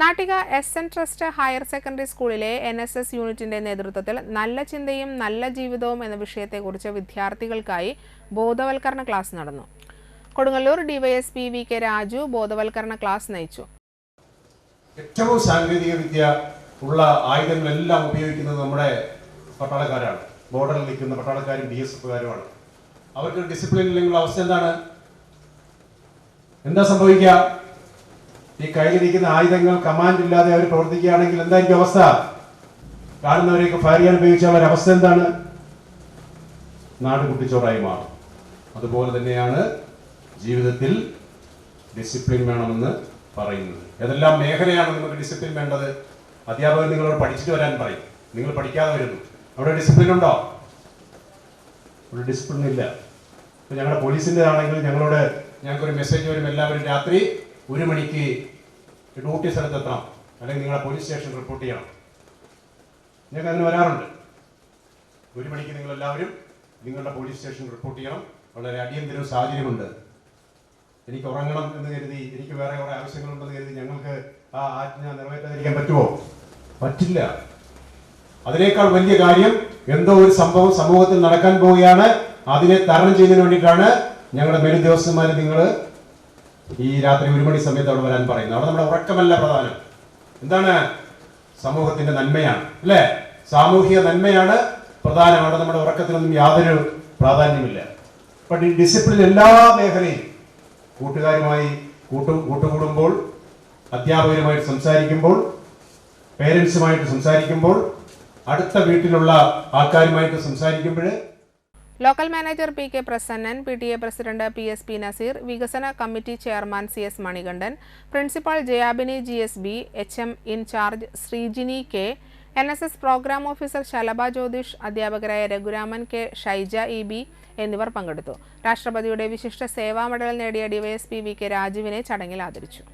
Nattika S N trust higher secondary സ്കൂളിലെ N S S യൂണിറ്റിന്റെ നേതൃത്വത്തിൽ നല്ല ചിന്തയും നല്ല ജീവിതവും എന്ന വിഷയത്തെക്കുറിച്ച് വിദ്യാർത്ഥികൾക്കായി ബോധവൽക്കരണ ക്ലാസ് നടന്നു. Kodungallur DYSP V K Raju ബോധവൽക്കരണ ക്ലാസ് നയിച്ചു. ഏറ്റവും സാങ്കേതിക വിദ്യ ഉള്ള ആയുധങ്ങളെല്ലാം ഉപയോഗിക്കുന്നത് നമ്മുടെ പട്ടാളക്കാരാണ്. ബോർഡറിൽ നിൽക്കുന്ന പട്ടാളക്കാരും ബി എസ് എഫുകാരുമാണ്. അവർക്ക് ഡിസിപ്ലിൻ ഇല്ലെങ്കിലുള്ള അവസ്ഥ എന്താണ്? എന്താ സംഭവിക്കുക? ഈ കയ്യിലിരിക്കുന്ന ആയുധങ്ങൾ കമാൻഡ് ഇല്ലാതെ അവർ പ്രവർത്തിക്കുകയാണെങ്കിൽ എന്തായിരിക്കും അവസ്ഥ? കാണുന്നവരെയൊക്കെ ഫയർ ചെയ്യാൻ ഉപയോഗിച്ച അവരുടെ അവസ്ഥ എന്താണ്? നാട് കുട്ടിച്ചോറായി മാറും. അതുപോലെ തന്നെയാണ് ജീവിതത്തിൽ ഡിസിപ്ലിൻ വേണമെന്ന് പറയുന്നത്. ഏതെല്ലാം മേഖലയാണ് നിങ്ങൾക്ക് ഡിസിപ്ലിൻ വേണ്ടത്? അധ്യാപകർ നിങ്ങളോട് പഠിച്ചിട്ട് വരാൻ പറയും. നിങ്ങൾ പഠിക്കാതെ വരുന്നു. അവിടെ ഡിസിപ്ലിൻ ഉണ്ടോ? ഒരു ഡിസിപ്ലിൻ ഇല്ല. ഇപ്പൊ ഞങ്ങളുടെ പോലീസിന്റെ ആണെങ്കിൽ ഞങ്ങളോട് ഞങ്ങൾക്കൊരു മെസ്സേജ് വരും. എല്ലാവരും രാത്രി ഒരു മണിക്ക് ഡ്യൂട്ടി സ്ഥലത്ത് എത്തണം അല്ലെങ്കിൽ നിങ്ങളെ പോലീസ് സ്റ്റേഷൻ റിപ്പോർട്ട് ചെയ്യണം. ഞങ്ങൾക്ക് അതിന് വരാറുണ്ട്. ഒരു മണിക്ക് നിങ്ങൾ എല്ലാവരും നിങ്ങളുടെ പോലീസ് സ്റ്റേഷൻ റിപ്പോർട്ട് ചെയ്യണം. വളരെ അടിയന്തര സാഹചര്യമുണ്ട്. എനിക്ക് ഉറങ്ങണം എന്ന് കരുതി എനിക്ക് വേറെ കുറെ ആവശ്യങ്ങളുണ്ടെന്ന് കരുതി ഞങ്ങൾക്ക് ആ ആജ്ഞ നിറവേറ്റാതിരിക്കാൻ പറ്റുമോ? പറ്റില്ല. അതിനേക്കാൾ വലിയ കാര്യം എന്തോ ഒരു സംഭവം സമൂഹത്തിൽ നടക്കാൻ പോവുകയാണ്. അതിനെ തരണം ചെയ്യുന്നതിന് വേണ്ടിയിട്ടാണ് ഞങ്ങളുടെ മേലുദ്യോഗസ്ഥന്മാരെ നിങ്ങൾ ഈ രാത്രി ഒരു മണി സമയത്ത് അവിടെ വരാൻ പറയുന്നത്. അവിടെ നമ്മുടെ ഉറക്കമല്ല പ്രധാനം. എന്താണ്? സമൂഹത്തിന്റെ നന്മയാണ് അല്ലേ? സാമൂഹിക നന്മയാണ് പ്രധാനം. അവിടെ നമ്മുടെ ഉറക്കത്തിനൊന്നും യാതൊരു പ്രാധാന്യമില്ല ബട്ട് ഈ ഡിസിപ്ലിൻ എല്ലാ മേഖലയും കൂട്ടുകാരുമായി കൂട്ടു കൂട്ടുകൂടുമ്പോൾ അധ്യാപകരുമായിട്ട് സംസാരിക്കുമ്പോൾ പേരൻസുമായിട്ട് സംസാരിക്കുമ്പോൾ അടുത്ത വീട്ടിലുള്ള ആൾക്കാരുമായിട്ട് സംസാരിക്കുമ്പോൾ local manager P K Prasannan P T A president P S P Nazeer വികസന committee chairman C S Manikandan principal Jayabini G S B H M incharge Sreejini K N S S programme officer Shalabha Jyothish അധ്യാപകരായ Raghuraman K Shaija E B എന്നിവർ പങ്കെടുത്തു. രാഷ്ട്രപതിയുടെ Vishisht Seva medal നേടിയ DYSP V K രാജുവിനെ ചടങ്ങിൽ ആദരിച്ചു.